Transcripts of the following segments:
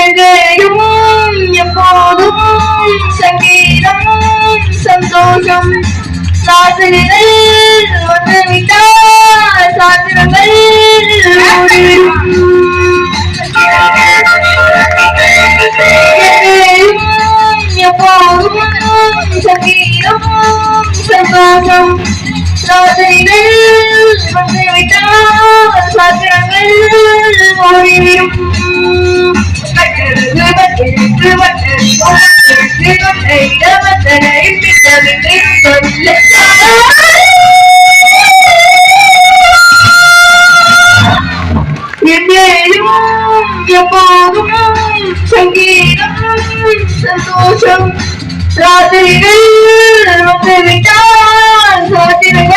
எங்கேயும் எப்போதும் சங்கீதம் சந்தோஷம். சாத்திரங்கள் வந்துவிட்டால் சாத்திரங்கள் எப்போதும் சங்கீதம் சந்தோஷம். சாத்திரங்கள் சாத்திரங்கள் ஓடிவிடும் எப்போதும் சங்கீதம் சந்தோஷம் ராத்திரிகள் வந்துவிட்டால் சாத்திரங்கள் ஓடிடும்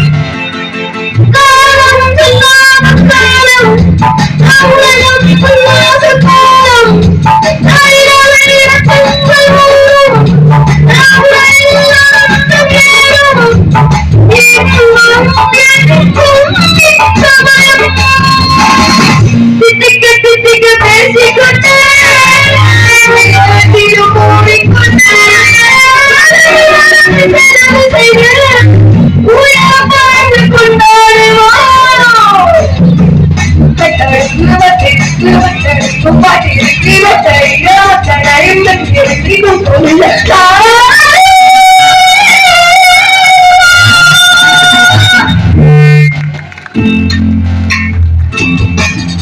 கொண்டாடுவோம்